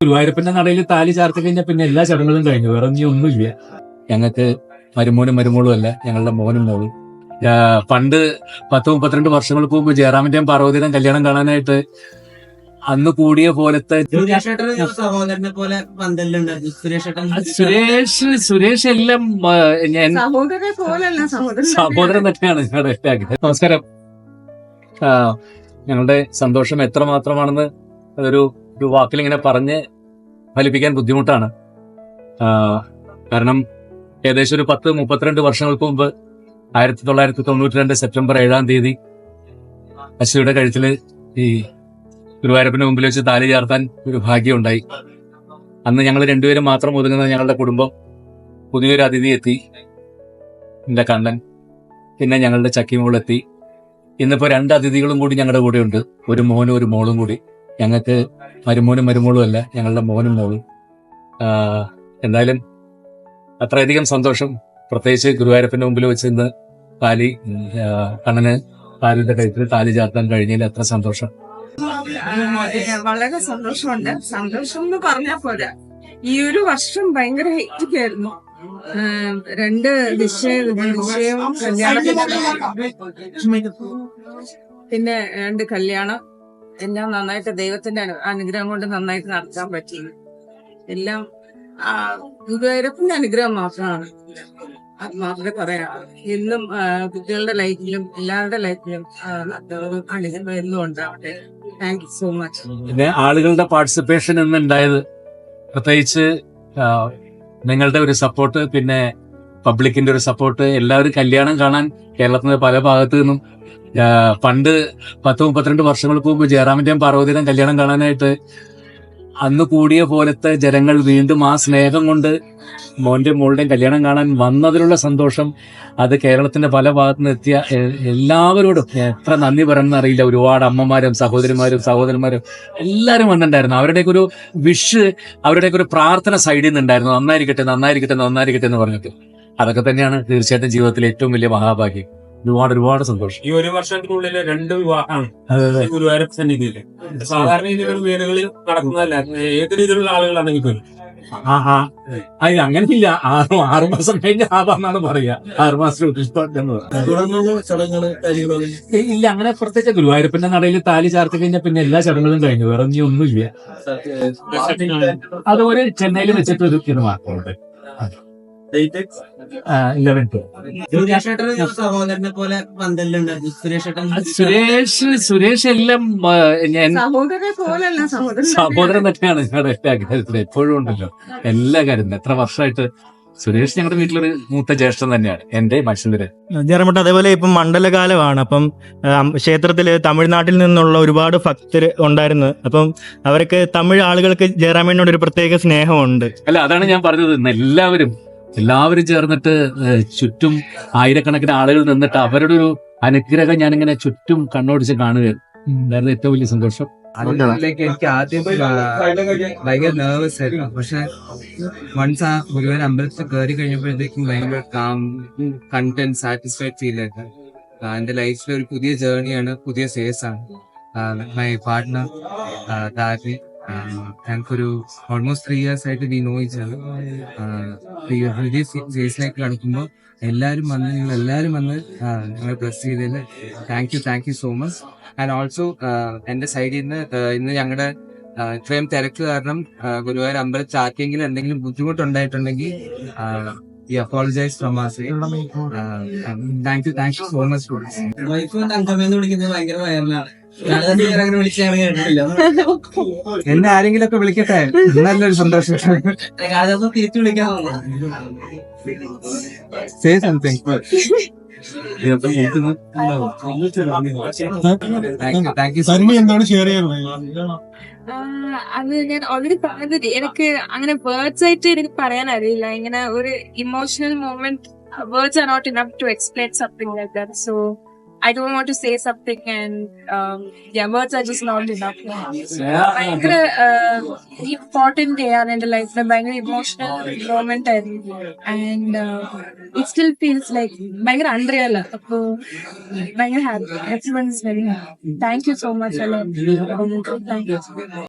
ഗുരുവായൂരപ്പന്റെ നടയിൽ താലി ചാർത്തി കഴിഞ്ഞാൽ പിന്നെ എല്ലാ ചടങ്ങുകളും കഴിഞ്ഞു. വേറെ നീ ഒന്നുമില്ല. ഞങ്ങൾക്ക് മരുമോനും മരുമോളും അല്ല ഞങ്ങളുടെ മോനും മോളും പണ്ട് പത്ത് മുപ്പത്തിരണ്ട് വർഷങ്ങൾക്ക് മുമ്പ് ജയറാമിന്റെയും പാർവതിയുടെയും കല്യാണം കാണാനായിട്ട് അന്ന് കൂടിയ പോലത്തെ സുരേഷ് സുരേഷ് എല്ലാം ഞാൻ സഹോദരൻ തന്നെയാണ്. ഞങ്ങളുടെ നമസ്കാരം. ആ, ഞങ്ങളുടെ സന്തോഷം എത്ര എത്രമാത്രമാണെന്ന് അതൊരു ഒരു വാക്കിൽ ഇങ്ങനെ പറഞ്ഞ് ഫലിപ്പിക്കാൻ ബുദ്ധിമുട്ടാണ്. കാരണം ഏകദേശം ഒരു പത്ത് മുപ്പത്തിരണ്ട് വർഷങ്ങൾക്ക് മുമ്പ് ആയിരത്തി തൊള്ളായിരത്തി തൊണ്ണൂറ്റി രണ്ട് സെപ്റ്റംബർ ഏഴാം തീയതി അശ്വയുടെ കഴുത്തിൽ ഈ ഗുരുവായൂരപ്പന്റെ മുമ്പിൽ വെച്ച് താലി ചേർത്താൻ ഒരു ഭാഗ്യമുണ്ടായി. അന്ന് ഞങ്ങൾ രണ്ടുപേരും മാത്രം ഒതുങ്ങുന്ന ഞങ്ങളുടെ കുടുംബം പുതിയൊരു അതിഥി എത്തി. എന്റെ കണ്ണൻ പിന്നെ ഞങ്ങളുടെ ചക്കിമോളെത്തി ഇന്നിപ്പോ രണ്ട് അതിഥികളും കൂടി ഞങ്ങളുടെ കൂടെ ഉണ്ട് ഒരു മോനും ഒരു മോളും കൂടി. ഞങ്ങൾക്ക് മരുമോനും മരുമോളും അല്ല ഞങ്ങളുടെ മോനും മോളും. എന്തായാലും അത്രയധികം സന്തോഷം. പ്രത്യേകിച്ച് ഗുരുവായൂരപ്പന്റെ മുമ്പിൽ വെച്ച് ഇന്ന് താലി ആ, കണ്ണന് താലിന്റെ കഴുത്തിൽ താലി ചാർത്താൻ കഴിഞ്ഞതിൽ അത്ര സന്തോഷം. വളരെ സന്തോഷമുണ്ട്. സന്തോഷം എന്ന് പറഞ്ഞാ പോരാ. ഈ ഒരു വർഷം ഭയങ്കര ഹെക്റ്റിക് ആയിരുന്നു. രണ്ട് നിശ്ചയം കല്യാണം. പിന്നെ രണ്ട് കല്യാണം. എല്ലാം നന്നായിട്ട് ദൈവത്തിന്റെ അനുഗ്രഹം കൊണ്ട് നന്നായിട്ട് നടത്താൻ പറ്റി എല്ലാം ആ, ഗുരുവായൂരപ്പന്റെ അനുഗ്രഹം മാത്രമാണ്. അത് മാത്രമേ പറയാം. എന്നും കുട്ടികളുടെ ലൈഫിലും എല്ലാവരുടെ ലൈഫിലും അനുഗ്രഹം എന്നും ഉണ്ടാവട്ടെ താങ്ക് യു സോ മച്ച് പിന്നെ ആളുകളുടെ പാർട്ടിസിപ്പേഷൻ ഇന്ന് ഉണ്ടായത് പ്രത്യേകിച്ച് നിങ്ങളുടെ ഒരു സപ്പോർട്ട് പിന്നെ പബ്ലിക്കിന്റെ ഒരു സപ്പോർട്ട് എല്ലാവരും കല്യാണം കാണാൻ കേരളത്തിന്റെ പല ഭാഗത്തു നിന്നും. പണ്ട് പത്ത് മുപ്പത്തിരണ്ട് വർഷങ്ങൾക്ക് മുമ്പ് ജയറാമിന്റെയും പാർവതിയുടെയും കല്യാണം കാണാനായിട്ട് അന്ന് കൂടിയ പോലത്തെ ജനങ്ങൾ വീണ്ടും ആ സ്നേഹം കൊണ്ട് മോന്റെ മോളുടെയും കല്യാണം കാണാൻ വന്നതിലുള്ള സന്തോഷം അത് കേരളത്തിന്റെ പല ഭാഗത്തു നിന്ന് എത്തിയ എല്ലാവരോടും എത്ര നന്ദി പറയണം അറിയില്ല. ഒരുപാട് അമ്മമാരും സഹോദരിമാരും സഹോദരന്മാരും എല്ലാവരും വന്നിട്ടുണ്ടായിരുന്നു. അവരുടെയൊക്കെ ഒരു വിഷ് അവരുടെയൊക്കെ ഒരു പ്രാർത്ഥന സൈഡിൽ നിന്നുണ്ടായിരുന്നു. നന്നായിരിക്കട്ടെ നന്നായിരിക്കട്ടെ നന്നായിരിക്കട്ടെ എന്ന് പറഞ്ഞിട്ട് അതൊക്കെ തന്നെയാണ് തീർച്ചയായിട്ടും ജീവിതത്തിലെ ഏറ്റവും വലിയ മഹാഭാഗ്യം. ഒരുപാട് ഒരുപാട് സന്തോഷം. ഈ ഒരു വർഷത്തിനുള്ളിൽ രണ്ട് വിവാഹമാണ് ഗുരുവായൂർ ഗുരുവായൂരപ്പ സന്നിധിയിൽ. സാധാരണ രീതിയിലുള്ള വീടുകളിൽ നടക്കുന്നതല്ല. ഏത് രീതിയിലുള്ള ആളുകളാണെങ്കിൽ പോലും അത് അങ്ങനെയില്ല. ആറ് ആറ് മാസം കഴിഞ്ഞ് ആവാന്നാണ് പറയാ ആറ് മാസം ഇല്ല അങ്ങനെ പ്രത്യേകിച്ച് ഗുരുവായൂരപ്പന്റെ നടയിൽ താലി ചാർത്തി കഴിഞ്ഞാൽ പിന്നെ എല്ലാ ചടങ്ങുകളും കഴിഞ്ഞു. വേറെ ഇനി ഒന്നുമില്ല. അത് ഒരു ചെന്നൈയിൽ വെച്ചിട്ട് ഒരു ഇത് മാത്രമുണ്ട് സുരേഷ് സുരേഷ് എല്ലാം ഞാൻ സഹോദരൻ സഹോദരൻ തന്നെയാണ് ഞങ്ങളുടെ ഏറ്റവും ആഗ്രഹത്തിൽ എപ്പോഴും ഉണ്ടല്ലോ. എല്ലാ കാര്യത്തിലും. എത്ര വർഷമായിട്ട് സുരേഷ് ഞങ്ങളുടെ വീട്ടിലൊരു മൂത്ത ജ്യേഷ്ഠൻ തന്നെയാണ്. എന്റെ മനുഷ്യന്റെ ജയറമട്ട അതേപോലെ ഇപ്പം മണ്ഡലകാലമാണ്. അപ്പം ആം, ക്ഷേത്രത്തിൽ തമിഴ്നാട്ടിൽ നിന്നുള്ള ഒരുപാട് ഭക്തർ ഉണ്ടായിരുന്നു. അപ്പം അവർക്ക് തമിഴ് ആളുകൾക്ക് ജയറാമേനോട് ഒരു പ്രത്യേക സ്നേഹമുണ്ട്. അല്ല അതാണ് ഞാൻ പറഞ്ഞത്. എല്ലാവരും എല്ലാവരും ചേർന്നിട്ട് ചുറ്റും ആയിരക്കണക്കിന് ആളുകൾ നിന്നിട്ട് അവരുടെ ഒരു അനുഗ്രഹം ഞാനിങ്ങനെ ചുറ്റും കണ്ണോടിച്ച് കാണുകയാണ്. അതായിരുന്നു ഏറ്റവും വലിയ സന്തോഷം? അതിലേക്ക് എനിക്ക് ആദ്യം ഭയങ്കര നെർവസ് ആയിരുന്നു. പക്ഷെ വൺസ് ആ ഗുരുവായൂർ അമ്പലത്തിൽ കയറി കഴിഞ്ഞപ്പോഴത്തേക്കും ഭയങ്കര കാം കണ്ടന്റ് സാറ്റിസ്ഫൈഡ് ഫീൽ ആയിരുന്നു. എന്റെ ലൈഫിലെ ഒരു പുതിയ ജേർണിയാണ് പുതിയ സേസ് ആണ്. മൈ പാർട്ട്ണർ ദാരി ഞങ്ങൾക്കൊരു ഓൾമോസ്റ്റ് ത്രീ ഇയേഴ്സ് ആയിട്ട് വി നോ ഇച്ച് പുതിയ ഫേസിലേക്ക് കടക്കുമ്പോൾ എല്ലാവരും വന്ന് നിങ്ങൾ എല്ലാവരും വന്ന് ഞങ്ങളെ ബ്ലസ് ചെയ്തതിന് thank you thank you so much and also എന്റെ സൈഡിൽ നിന്ന് ഇന്ന് ഞങ്ങളുടെ ഇത്രയും തിരക്ക് കാരണം ഗുരുവായൂർ അമ്പലത്തിൽ ആർക്കെങ്കിലും എന്തെങ്കിലും ബുദ്ധിമുട്ടുണ്ടായിട്ടുണ്ടെങ്കിൽ ഈ apologise from thank you thank you so much wife തങ്കമ്മേന്ന് വിളിക്കുന്നത് ഭയങ്കര വയറിലാണ് ഞാനത് വേറെ അങ്ങനെ വിളിച്ച് ഞങ്ങൾ കേട്ടിട്ടില്ല എന്നെ ആരെങ്കിലും ഒക്കെ വിളിക്കട്ടെ? നല്ലൊരു സന്തോഷം. അതൊന്നും തിരിച്ചു വിളിക്കാൻ say something thank you so എന്താണ് ഷെയർ ചെയ്യുന്നത് ആഹ് അത് ഞാൻ ഓൾറെഡി പറഞ്ഞത്. എനിക്ക് അങ്ങനെ വേർഡ്സ് ആയിട്ട് എനിക്ക് പറയാൻ അറിയില്ല. ഇങ്ങനെ ഒരു emotional moment words are not enough to explain something like that so I don't want to say something and words are just not enough ഭയങ്കര ഇമ്പോർട്ടന്റ് ഡേ ആണ് എന്റെ ലൈഫിൽ ഭയങ്കര ഇമോഷണൽ മൂമെന്റ് ആയിരുന്നു and it still feels like ഭയങ്കര unreal അപ്പോ ഭയങ്കര happy everyone is very happy thank you so much അല്ലേ താങ്ക് യു